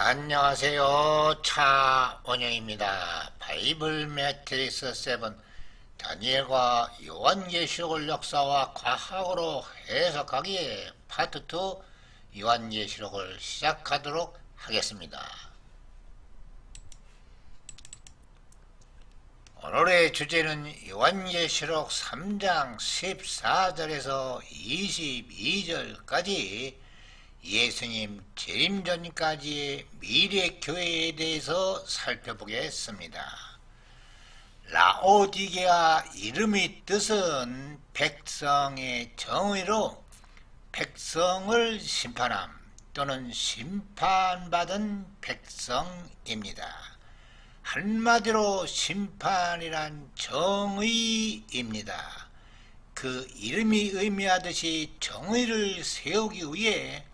안녕하세요. 차원영입니다. 바이블 매트리스 7 다니엘과 요한계시록을 역사와 과학으로 해석하기에 파트 2 요한계시록을 시작하도록 하겠습니다. 오늘의 주제는 요한계시록 3장 14절에서 22절까지 예수님 재림 전까지의 미래 교회에 대해서 살펴보겠습니다. 라오디게아 이름의 뜻은 백성의 정의로 백성을 심판함 또는 심판받은 백성입니다. 한마디로 심판이란 정의입니다. 그 이름이 의미하듯이 정의를 세우기 위해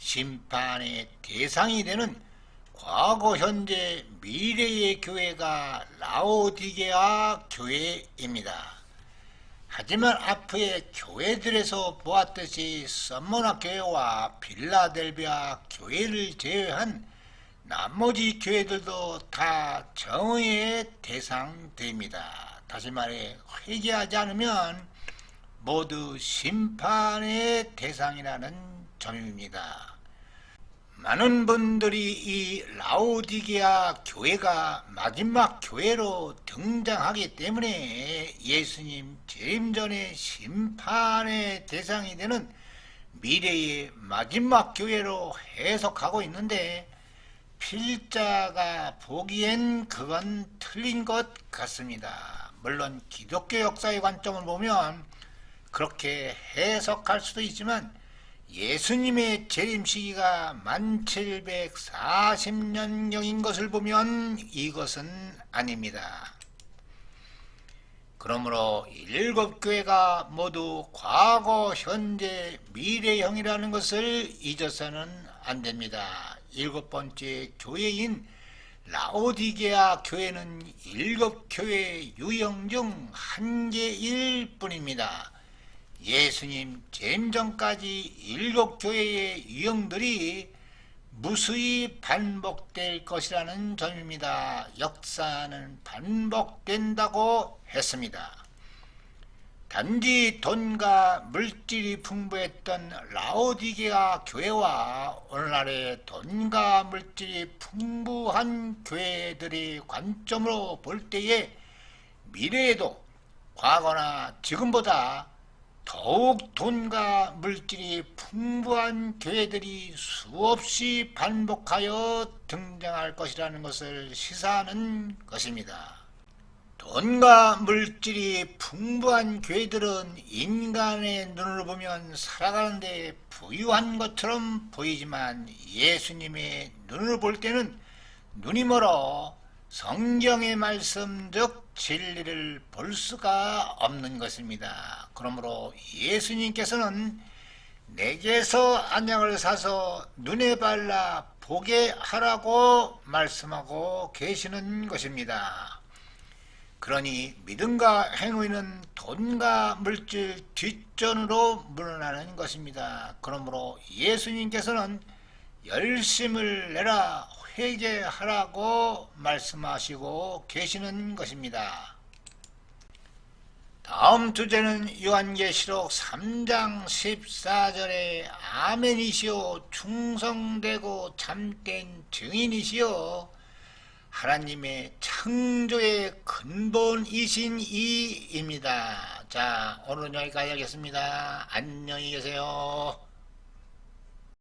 심판의 대상이 되는 과거, 현재, 미래의 교회가 라오디게아 교회입니다. 하지만 앞의 교회들에서 보았듯이 썸머나 교회와 빌라델비아 교회를 제외한 나머지 교회들도 다 정의의 대상됩니다. 다시 말해 회개하지 않으면 모두 심판의 대상이라는 점입니다. 많은 분들이 이 라오디게아 교회가 마지막 교회로 등장하기 때문에 예수님 재림 전의 심판의 대상이 되는 미래의 마지막 교회로 해석하고 있는데 필자가 보기엔 그건 틀린 것 같습니다. 물론 기독교 역사의 관점을 보면 그렇게 해석할 수도 있지만 예수님의 재림 시기가 1740년경인 것을 보면 이것은 아닙니다. 그러므로 일곱 교회가 모두 과거, 현재, 미래형이라는 것을 잊어서는 안 됩니다. 일곱 번째 교회인 라오디게아 교회는 일곱 교회 유형 중 한 개일 뿐입니다. 예수님 잼전까지 일곱 교회의 유형들이 무수히 반복될 것이라는 점입니다. 역사는 반복된다고 했습니다. 단지 돈과 물질이 풍부했던 라오디게아 교회와 오늘날의 돈과 물질이 풍부한 교회들의 관점으로 볼 때에 미래에도 과거나 지금보다 더욱 돈과 물질이 풍부한 교회들이 수없이 반복하여 등장할 것이라는 것을 시사하는 것입니다. 돈과 물질이 풍부한 교회들은 인간의 눈으로 보면 살아가는데 부유한 것처럼 보이지만 예수님의 눈으로 볼 때는 눈이 멀어 성경의 말씀 즉 진리를 볼 수가 없는 것입니다. 그러므로 예수님께서는 내게서 안약을 사서 눈에 발라 보게 하라고 말씀하고 계시는 것입니다. 그러니 믿음과 행위는 돈과 물질 뒷전으로 물러나는 것입니다. 그러므로 예수님께서는 열심을 내라 회개하라고 말씀하시고 계시는 것입니다. 다음 주제는 요한계시록 3장 14절에 아멘이시오 충성되고 참된 증인이시오 하나님의 창조의 근본이신 이입니다. 자 오늘은 여기까지 하겠습니다. 안녕히 계세요.